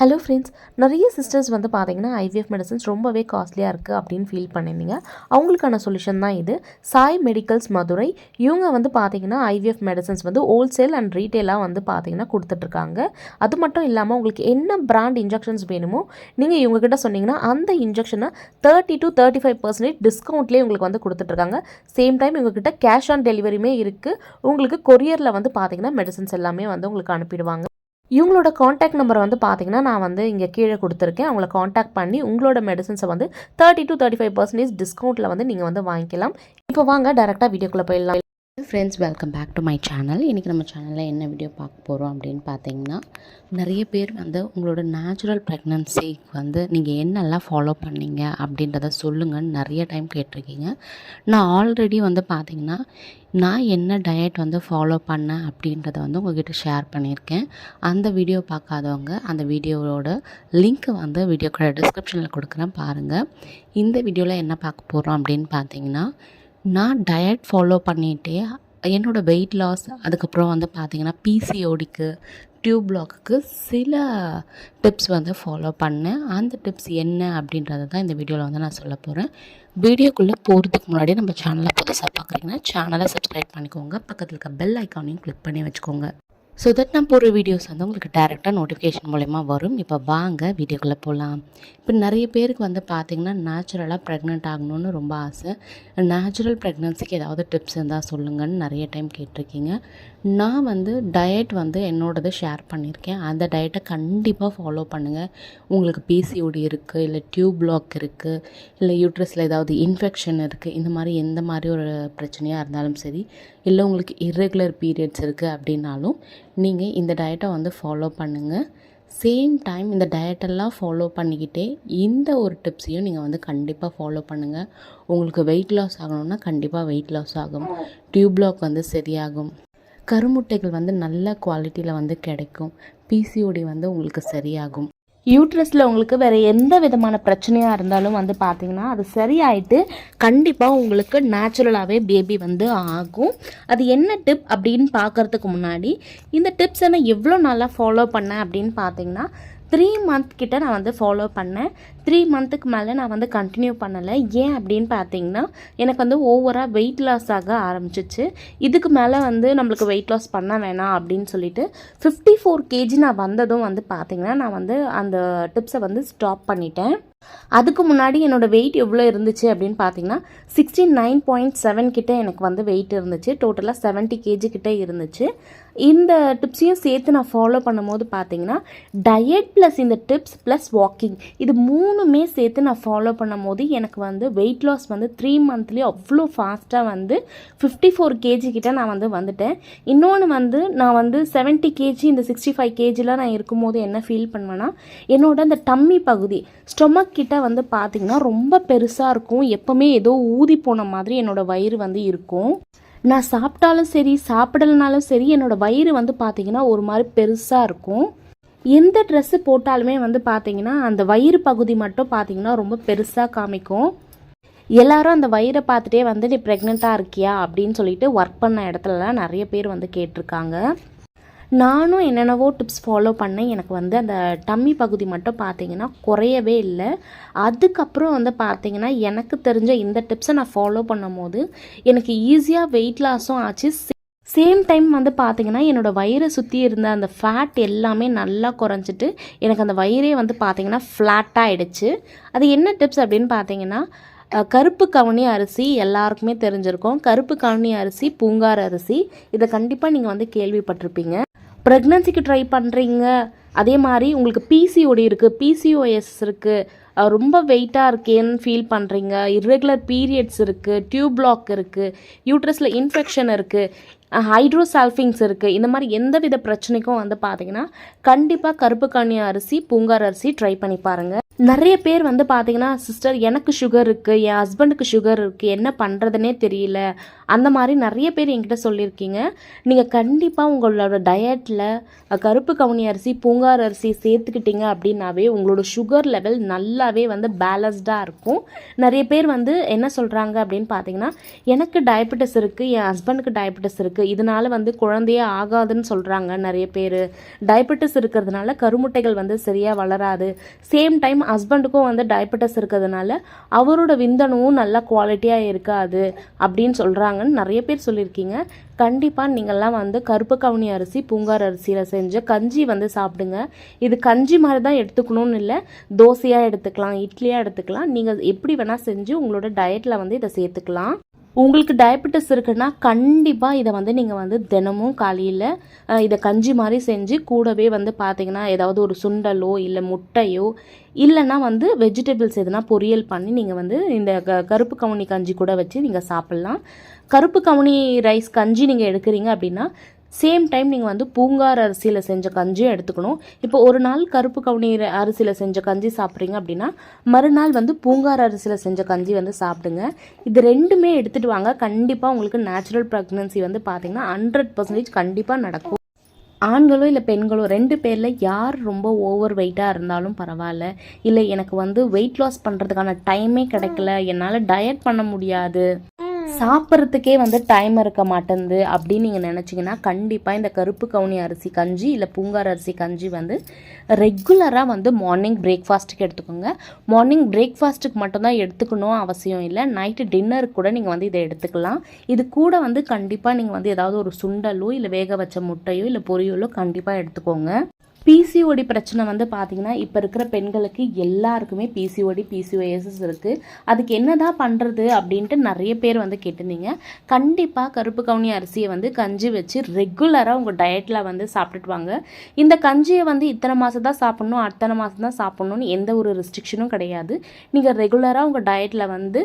Hello friends நிறைய sisters வந்து பார்த்தீங்கன்னா ஐவிஎஃப் மெடிசன்ஸ் ரொம்பவே காஸ்ட்லியாக இருக்குது அப்படின்னு ஃபீல் பண்ணியிருந்தீங்க அவங்களுக்கான சொல்யூஷன் தான் இது. சாய் மெடிக்கல்ஸ் மதுரை இவங்க வந்து பார்த்தீங்கன்னா ஐவிஎஃப் மெடிசன்ஸ் வந்து ஹோல்சேல் அண்ட் ரீட்டெயிலாக வந்து பார்த்தீங்கன்னா கொடுத்துட்ருக்காங்க. அது மட்டும் இல்லாமல் உங்களுக்கு என்ன பிராண்ட் இன்ஜெக்ஷன்ஸ் வேணுமோ நீங்கள் இவங்ககிட்ட சொன்னீங்கன்னா அந்த இன்ஜெக்ஷனை thirty to thirty five percentage டிஸ்கவுண்ட்லேயே உங்களுக்கு வந்து கொடுத்துட்ருக்காங்க. சேம் டைம் இவங்ககிட்ட கேஷ் ஆன் டெலிவரியுமே இருக்குது உங்களுக்கு கொரியரில் வந்து பார்த்தீங்கன்னா மெடிசன்ஸ் எல்லாமே வந்து உங்களுக்கு அனுப்பிடுவாங்க. இவங்களோட காண்டாக்ட் நம்பர் வந்து பார்த்தீங்கன்னா நான் வந்து இங்கே கீழே கொடுத்துருக்கேன். அவங்கள காண்டாக்ட் பண்ணி உங்களோட மெடிசன்ஸை வந்து thirty to thirty five percentage டிஸ்கவுண்ட்டில் வந்து நீங்கள் வந்து வாங்கிக்கலாம். இப்போ வாங்க டேரெக்டாக வீடியோக்குள்ளே போயிடலாம். Friends welcome back to my channel இன்றைக்கி நம்ம சேனலில் என்ன வீடியோ பார்க்க போகிறோம் அப்படின்னு பார்த்தீங்கன்னா நிறைய பேர் வந்து உங்களோட நேச்சுரல் ப்ரெக்னன்சிக்கு வந்து நீங்கள் என்னெல்லாம் ஃபாலோ பண்ணீங்க அப்படின்றத சொல்லுங்கன்னு நிறைய டைம் கேட்டிருக்கீங்க. நான் ஆல்ரெடி வந்து பார்த்தீங்கன்னா நான் என்ன டயட் வந்து ஃபாலோ பண்ணேன் அப்படின்றத வந்து உங்ககிட்ட ஷேர் பண்ணியிருக்கேன். அந்த வீடியோ பார்க்காதவங்க அந்த வீடியோவோட லிங்க்கை வந்து வீடியோக்கோட டிஸ்கிரிப்ஷனில் கொடுக்குறேன் பாருங்கள் இந்த வீடியோவில் என்ன பார்க்க போகிறோம் அப்படின்னு பார்த்தீங்கன்னா நான் டயட் ஃபாலோ பண்ணிகிட்டே என்னோடய வெயிட் லாஸ் அதுக்கப்புறம் வந்து பார்த்திங்கன்னா பிசிஓடிக்கு டியூப் பிளாக்குக்கு சில டிப்ஸ் வந்து ஃபாலோ பண்ணேன். அந்த டிப்ஸ் என்ன அப்படின்றத தான் இந்த வீடியோவில் வந்து நான் சொல்ல போகிறேன் வீடியோக்குள்ளே போகிறதுக்கு முன்னாடி நம்ம சேனலை புதுசாக பார்க்குறீங்கன்னா சேனலை சப்ஸ்கிரைப் பண்ணிக்கோங்க. பக்கத்தில் இருக்க பெல் ஐக்கானையும் கிளிக் பண்ணி வச்சுக்கோங்க. ஸோ தட் நான் போடுற வீடியோஸ் வந்து உங்களுக்கு டேரெக்டாக நோட்டிஃபிகேஷன் மூலயமா வரும். இப்போ வாங்க வீடியோக்குள்ளே போகலாம் இப்போ நிறைய பேருக்கு வந்து பார்த்திங்கன்னா நேச்சுரலாக ப்ரெக்னென்ட் ஆகணும்னு ரொம்ப ஆசை. நேச்சுரல் ப்ரெக்னன்சிக்கு ஏதாவது டிப்ஸ் இருந்தால் சொல்லுங்கன்னு நிறைய டைம் கேட்டிருக்கீங்க. நான் வந்து டயட் வந்து என்னோடது ஷேர் பண்ணியிருக்கேன். அந்த டயட்டை கண்டிப்பாக ஃபாலோ பண்ணுங்கள் உங்களுக்கு பிசிஓடி இருக்குது இல்லை டியூப் பிளாக் இருக்குது இல்லை யூட்ரஸில் ஏதாவது இன்ஃபெக்ஷன் இருக்குது இந்த மாதிரி எந்த மாதிரி ஒரு பிரச்சனையாக இருந்தாலும் சரி இல்லை உங்களுக்கு இர்ரெகுலர் பீரியட்ஸ் இருக்குது அப்படின்னாலும் நீங்கள் இந்த டயட்டை வந்து ஃபாலோ பண்ணுங்கள் சேம் டைம் இந்த டயட்டெல்லாம் ஃபாலோ பண்ணிக்கிட்டே இந்த ஒரு டிப்ஸையும் நீங்கள் வந்து கண்டிப்பாக ஃபாலோ பண்ணுங்கள் உங்களுக்கு வெயிட் லாஸ் ஆகணும்னா கண்டிப்பாக வெயிட் லாஸ் ஆகும். டியூப் பிளாக் வந்து சரியாகும். கருமுட்டைகள் வந்து நல்ல குவாலிட்டியில் வந்து கிடைக்கும். பிசிஓடி வந்து உங்களுக்கு சரியாகும். யூட்ரஸில் உங்களுக்கு வேறு எந்த விதமான பிரச்சனையாக இருந்தாலும் வந்து பார்த்தீங்கன்னா அது சரியாயிட்டு கண்டிப்பாக உங்களுக்கு நேச்சுரலாகவே பேபி வந்து ஆகும். அது என்ன டிப் அப்படின்னு பார்க்கறதுக்கு முன்னாடி இந்த டிப்ஸை நான் எவ்வளோ நாளாக ஃபாலோ பண்ணேன் அப்படின்னு பார்த்தீங்கன்னா த்ரீ மந்த் கிட்ட நான் வந்து ஃபாலோ பண்ணேன். த்ரீ மந்த்துக்கு மேலே நான் வந்து கண்டினியூ பண்ணலை. ஏன் அப்படின்னு பார்த்தீங்கன்னா எனக்கு வந்து ஓவராக வெயிட் லாஸ் ஆக ஆரம்பிச்சிச்சு. இதுக்கு மேலே வந்து நம்மளுக்கு வெயிட் லாஸ் பண்ண வேணாம் அப்படின்னு சொல்லிட்டு ஃபிஃப்டி ஃபோர் கேஜி நான் வந்ததும் வந்து பார்த்தீங்கன்னா நான் வந்து அந்த டிப்ஸை வந்து ஸ்டாப் பண்ணிட்டேன். அதுக்கு முன்னாடி என்னோடய வெயிட் எவ்வளோ இருந்துச்சு அப்படின்னு பார்த்தீங்கன்னா சிக்ஸ்டி நைன் பாயிண்ட் செவன் கிட்டே எனக்கு வந்து வெயிட் இருந்துச்சு. டோட்டலாக செவன்ட்டி கேஜி கிட்டே இருந்துச்சு. இந்த டிப்ஸையும் சேர்த்து நான் ஃபாலோ பண்ணும்போது பார்த்தீங்கன்னா டயட் ப்ளஸ் இந்த டிப்ஸ் ப்ளஸ் வாக்கிங் இது மூணுமே சேர்த்து நான் ஃபாலோ பண்ணும்போது எனக்கு வந்து வெயிட் லாஸ் வந்து த்ரீ மந்த்லேயே அவ்வளோ ஃபாஸ்ட்டாக வந்து ஃபிஃப்டி ஃபோர் கேஜி கிட்டே நான் வந்து வந்துட்டேன். இன்னொன்று வந்து நான் வந்து செவன்ட்டி கேஜி இந்த சிக்ஸ்டி ஃபைவ் கேஜிலாம் நான் இருக்கும்போது என்ன ஃபீல் பண்ணுவேன்னா என்னோட அந்த டம்மி பகுதி ஸ்டொமக் கிட்ட வந்து பார்த்திங்கன்னா ரொம்ப பெருசாக இருக்கும். எப்போவுமே ஏதோ ஊதி போன மாதிரி என்னோடய வயிறு வந்து இருக்கும். நான் சாப்பிட்டாலும் சரி சாப்பிடலனாலும் சரி என்னோடய வயிறு வந்து பார்த்திங்கன்னா ஒரு மாதிரி பெருசாக இருக்கும். எந்த ட்ரெஸ்ஸு போட்டாலுமே வந்து பார்த்தீங்கன்னா அந்த வயிறு பகுதி மட்டும் பார்த்தீங்கன்னா ரொம்ப பெருசாக காமிக்கும். எல்லாரும் அந்த வயிறை பார்த்துட்டே வந்து நீ ப்ரெக்னெண்ட்டாக இருக்கியா? அப்படின்னு சொல்லிட்டு ஒர்க் பண்ண இடத்துலலாம் நிறைய பேர் வந்து கேட்டிருக்காங்க. நானும் என்னென்னவோ டிப்ஸ் ஃபாலோ பண்ணேன். எனக்கு வந்து அந்த டம்மி பகுதி மட்டும் பார்த்தீங்கன்னா குறையவே இல்லை. அதுக்கப்புறம் வந்து பார்த்தீங்கன்னா எனக்கு தெரிஞ்ச இந்த டிப்ஸை நான் ஃபாலோ பண்ணும் போது எனக்கு ஈஸியாக வெயிட் லாஸும் ஆச்சு. சேம் டைம் வந்து பார்த்தீங்கன்னா என்னோடய வயிறை சுற்றி இருந்த அந்த ஃபேட் எல்லாமே நல்லா குறைஞ்சிட்டு எனக்கு அந்த வயிறே வந்து பார்த்தீங்கன்னா ஃப்ளாட்டாக ஆகிடுச்சு அது என்ன டிப்ஸ் அப்படின்னு பார்த்தீங்கன்னா கருப்பு கவுனி அரிசி எல்லாருக்குமே தெரிஞ்சிருக்கும். கருப்பு கவுனி அரிசி பூங்கார் அரிசி. இதை கண்டிப்பாக நீங்கள் வந்து கேள்விப்பட்டிருப்பீங்க. ப்ரெக்னன்சிக்கு ட்ரை பண்ணுறீங்க அதே மாதிரி உங்களுக்கு பிசிஓடி இருக்குது பிசிஓஎஸ் இருக்குது ரொம்ப வெயிட்டாக இருக்கேன்னு ஃபீல் பண்ணுறீங்க இர்ரெகுலர் பீரியட்ஸ் இருக்குது டியூப் பிளாக் இருக்குது யூட்ரஸில் இன்ஃபெக்ஷன் இருக்குது ஹைட்ரோசால்ஃபிங்ஸ் இருக்குது இந்த மாதிரி எந்த வித பிரச்சனைக்கும் வந்து பார்த்தீங்கன்னா கண்டிப்பாக கருப்பு கண்ணி அரிசி பூங்கார் அரிசி ட்ரை பண்ணி பாருங்கள் நிறைய பேர் வந்து பார்த்தீங்கன்னா சிஸ்டர் எனக்கு சுகர் இருக்குது என் ஹஸ்பண்டுக்கு சுகர் இருக்குது என்ன பண்ணுறதுனே தெரியல. அந்த மாதிரி நிறைய பேர் என்கிட்ட சொல்லியிருக்கீங்க. நீங்கள் கண்டிப்பாக உங்களோட டயட்டில் கருப்பு கவுனி அரிசி பூங்கார் அரிசி சேர்த்துக்கிட்டீங்க அப்படின்னாவே உங்களோட சுகர் லெவல் நல்லாவே வந்து பேலன்ஸ்டாக இருக்கும். நிறைய பேர் வந்து என்ன சொல்கிறாங்க அப்படின்னு பார்த்தீங்கன்னா எனக்கு டயபெட்டிஸ் இருக்குது என் ஹஸ்பண்டுக்கு டயபெட்டிஸ் இருக்குது இதனால் வந்து குழந்தையே ஆகாதுன்னு சொல்கிறாங்க நிறைய பேர். டயபெட்டிஸ் இருக்கிறதுனால கருமுட்டைகள் வந்து சரியாக வளராது. சேம் டைம் ஹஸ்பண்டுக்கும் வந்து டயபெட்டிஸ் இருக்கிறதுனால அவரோட விந்தனவும் நல்லா குவாலிட்டியாக இருக்காது அப்படின்னு சொல்கிறாங்க சொல்கிறாங்கன்னு நிறைய பேர் சொல்லியிருக்கீங்க. கண்டிப்பாக நீங்கள்லாம் வந்து கருப்பு கவுனி அரிசி பூங்கார் அரிசியில் செஞ்ச கஞ்சி வந்து சாப்பிடுங்க. இது கஞ்சி மாதிரி தான் எடுத்துக்கணும்னு இல்லை. தோசையாக எடுத்துக்கலாம் இட்லியாக எடுத்துக்கலாம். நீங்கள் எப்படி வேணால் செஞ்சு உங்களோட டயட்டில் வந்து இதை சேர்த்துக்கலாம். உங்களுக்கு டயபெட்டிஸ் இருக்குன்னா கண்டிப்பாக இதை வந்து நீங்கள் வந்து தினமும் காலையில் இதை கஞ்சி மாதிரி செஞ்சு கூடவே வந்து பார்த்தீங்கன்னா ஏதாவது ஒரு சுண்டலோ இல்லை முட்டையோ இல்லைன்னா வந்து வெஜிடபிள்ஸ் எதுனா பொரியல் பண்ணி நீங்கள் வந்து இந்த க கருப்பு கவுனி கஞ்சி கூட வச்சு நீங்கள் சாப்பிட்லாம். கருப்பு கவுனி ரைஸ் கஞ்சி நீங்கள் எடுக்கிறீங்க அப்படின்னா சேம் டைம் நீங்கள் வந்து பூங்கார் அரிசியில் செஞ்ச கஞ்சியும் எடுத்துக்கணும். இப்போ ஒரு நாள் கருப்பு கவுனி அரிசியில் செஞ்ச கஞ்சி சாப்பிட்றீங்க அப்படின்னா மறுநாள் வந்து பூங்கார் அரிசியில் செஞ்ச கஞ்சி வந்து சாப்பிடுங்க. இது ரெண்டுமே எடுத்துகிட்டு வாங்க. கண்டிப்பாக உங்களுக்கு நேச்சுரல் ப்ரெக்னன்சி வந்து பார்த்தீங்கன்னா ஹண்ட்ரட் பர்சன்டேஜ் கண்டிப்பாக நடக்கும். ஆண்களோ இல்லை பெண்களோ ரெண்டு பேரில் யார் ரொம்ப ஓவர் வெயிட்டாக இருந்தாலும் பரவாயில்ல. இல்லை எனக்கு வந்து வெயிட் லாஸ் பண்ணுறதுக்கான டைமே கிடைக்கல. என்னால் டயட் பண்ண முடியாது. சாப்பிட்றதுக்கே வந்து டைம் இருக்க மாட்டேங்குது அப்படின்னு நீங்கள் நினச்சிங்கன்னா கண்டிப்பாக இந்த கருப்பு கவுனி அரிசி கஞ்சி இல்லை பூங்கார் அரிசி கஞ்சி வந்து ரெகுலராக வந்து மார்னிங் பிரேக்ஃபாஸ்ட்டுக்கு எடுத்துக்கோங்க. மார்னிங் பிரேக்ஃபாஸ்ட்டுக்கு மட்டும்தான் எடுத்துக்கணும் அவசியம் இல்லை. நைட்டு டின்னருக்கு கூட நீங்கள் வந்து இதை எடுத்துக்கலாம். இது கூட வந்து கண்டிப்பாக நீங்கள் வந்து ஏதாவது ஒரு சுண்டலோ இல்லை வேக வச்ச முட்டையோ இல்லை பொரியலோ கண்டிப்பாக எடுத்துக்கோங்க. பிசிஓடி பிரச்சனை வந்து பார்த்தீங்கன்னா இப்போ இருக்கிற பெண்களுக்கு எல்லாருக்குமே பிசிஓடி பிசிஓஎஸ்எஸ் இருக்குது அதுக்கு என்ன தான் பண்ணுறது அப்படின்ட்டு நிறைய பேர் வந்து கேட்டிருந்தீங்க. கண்டிப்பாக கருப்பு கவுனி அரிசியை வந்து கஞ்சி வச்சு ரெகுலராக உங்கள் டயட்டில் வந்து சாப்பிட்டுட்டு வாங்க இந்த கஞ்சியை வந்து இத்தனை மாதம் தான் சாப்பிட்ணும் அத்தனை மாதம் தான் சாப்பிட்ணுன்னு எந்த ஒரு ரெஸ்ட்ரிக்ஷனும் கிடையாது. நீங்கள் ரெகுலராக உங்கள் டயட்டில் வந்து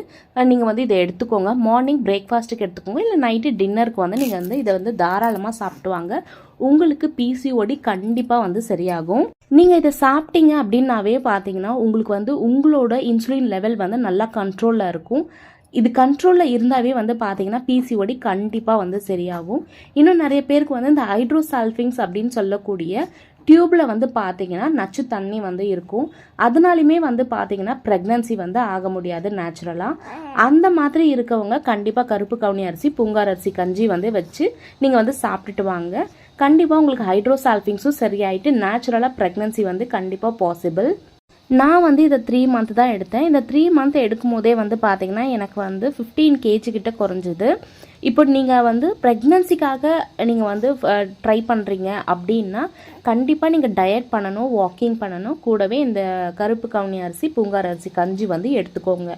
நீங்கள் வந்து இதை எடுத்துக்கோங்க. மார்னிங் பிரேக்ஃபாஸ்ட்டுக்கு எடுத்துக்கோங்க. இல்லை நைட்டு டின்னருக்கு வந்து நீங்கள் வந்து இதை வந்து தாராளமாக சாப்பிட்டு வாங்க உங்களுக்கு பிசிஓடி கண்டிப்பாக வந்து சரியாகும். நீங்கள் இதை சாப்பிட்டீங்க அப்படின்னாவே பார்த்தீங்கன்னா உங்களுக்கு வந்து உங்களோட இன்சுலின் லெவல் வந்து நல்லா கண்ட்ரோலில் இருக்கும். இது கண்ட்ரோலில் இருந்தாவே வந்து பார்த்தீங்கன்னா பிசிஓடி கண்டிப்பாக வந்து சரியாகும். இன்னும் நிறைய பேருக்கு வந்து இந்த ஹைட்ரோசால்ஃபிங்ஸ் அப்படின்னு சொல்லக்கூடிய டியூப்பில் வந்து பார்த்தீங்கன்னா நச்சு தண்ணி வந்து இருக்கும். அதனாலுமே வந்து பார்த்தீங்கன்னா ப்ரெக்னன்சி வந்து ஆக முடியாது நேச்சுரலாக அந்த மாதிரி இருக்கவங்க கண்டிப்பாக கருப்பு கவுனி அரிசி பூங்கார் அரிசி கஞ்சி வந்து வச்சு நீங்கள் வந்து சாப்பிட்டுட்டு வாங்க. கண்டிப்பாக உங்களுக்கு ஹைட்ரோசால்ஃபிங்ஸும் சரியாயிட்டு நேச்சுரலாக ப்ரெக்னன்சி வந்து கண்டிப்பாக பாசிபிள் நான் வந்து இதை த்ரீ மந்த் தான் எடுத்தேன். இந்த த்ரீ மந்த் எடுக்கும் போதே வந்து பார்த்தீங்கன்னா எனக்கு வந்து ஃபிஃப்டீன் கேஜி கிட்ட குறைஞ்சிது. இப்போ நீங்கள் வந்து ப்ரெக்னன்சிக்காக நீங்கள் வந்து ட்ரை பண்ணுறீங்க அப்படின்னா கண்டிப்பாக நீங்கள் டயட் பண்ணணும் வாக்கிங் பண்ணணும். கூடவே இந்த கருப்பு கவுனி அரிசி பூங்கார் அரிசி கஞ்சி வந்து எடுத்துக்கோங்க.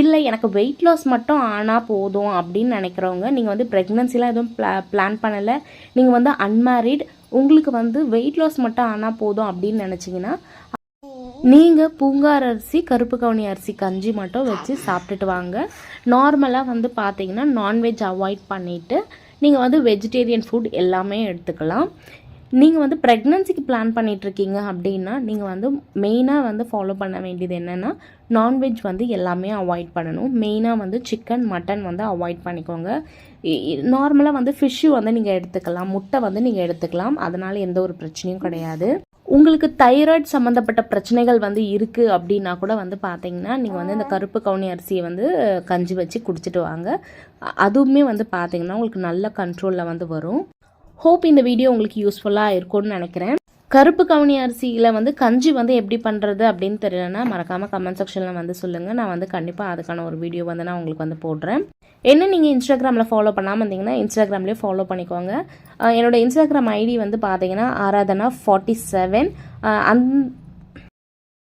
இல்லை எனக்கு வெயிட் லாஸ் மட்டும் ஆனால் போதும் அப்படின்னு நினைக்கிறவங்க நீங்கள் வந்து ப்ரெக்னன்சிலாம் எதுவும் பிளா பிளான் பண்ணலை. நீங்கள் வந்து அன்மேரிட் உங்களுக்கு வந்து வெயிட் லாஸ் மட்டும் ஆனால் போதும் அப்படின்னு நினச்சிங்கன்னா நீங்கள் பூங்கார் அரிசி கருப்பு கவுனி அரிசி கஞ்சி மட்டும் வச்சு சாப்பிட்டுட்டு வாங்க. நார்மலாக வந்து பார்த்தீங்கன்னா நான்வெஜ் அவாய்ட் பண்ணிவிட்டு நீங்கள் வந்து வெஜிடேரியன் ஃபுட் எல்லாமே எடுத்துக்கலாம். நீங்கள் வந்து ப்ரெக்னன்சிக்கு பிளான் பண்ணிகிட்ருக்கீங்க அப்படின்னா நீங்கள் வந்து மெயினாக வந்து ஃபாலோ பண்ண வேண்டியது என்னென்னா நான்வெஜ் வந்து எல்லாமே அவாய்ட் பண்ணணும். மெயினாக வந்து சிக்கன் மட்டன் வந்து அவாய்ட் பண்ணிக்கோங்க. நார்மலாக வந்து ஃபிஷ்ஷு வந்து நீங்கள் எடுத்துக்கலாம். முட்டை வந்து நீங்கள் எடுத்துக்கலாம். அதனால் எந்த ஒரு பிரச்சனையும் கிடையாது. உங்களுக்கு தைராய்டு சம்மந்தப்பட்ட பிரச்சனைகள் வந்து இருக்குது அப்படின்னா கூட வந்து பார்த்தீங்கன்னா நீங்கள் வந்து இந்த கருப்பு கவுனி அரிசியை வந்து கஞ்சி வச்சு குடிச்சிட்டு வாங்க. அதுவுமே வந்து பார்த்தீங்கன்னா உங்களுக்கு நல்ல கண்ட்ரோலில் வந்து வரும். ஹோப் இந்த வீடியோ உங்களுக்கு யூஸ்ஃபுல்லாக இருக்கும்னு நினைக்கிறேன். கருப்பு கவுனி அரிசியில் வந்து கஞ்சி வந்து எப்படி பண்ணுறது அப்படின்னு தெரியலன்னா மறக்காமல் கமெண்ட் செக்ஷனில் வந்து சொல்லுங்கள் நான் வந்து கண்டிப்பாக அதுக்கான ஒரு வீடியோ வந்து நான் உங்களுக்கு வந்து போடுறேன். என்ன நீங்கள் இன்ஸ்டாகிராமில் ஃபாலோ பண்ணாமல் இருந்தீங்கன்னா இன்ஸ்டாகிராம்லேயே ஃபாலோ பண்ணிக்கோங்க. என்னோடய என்னோட இன்ஸ்டாகிராம் ஐடி வந்து பார்த்தீங்கன்னா ஆராதனா ஃபார்ட்டி செவன் அந்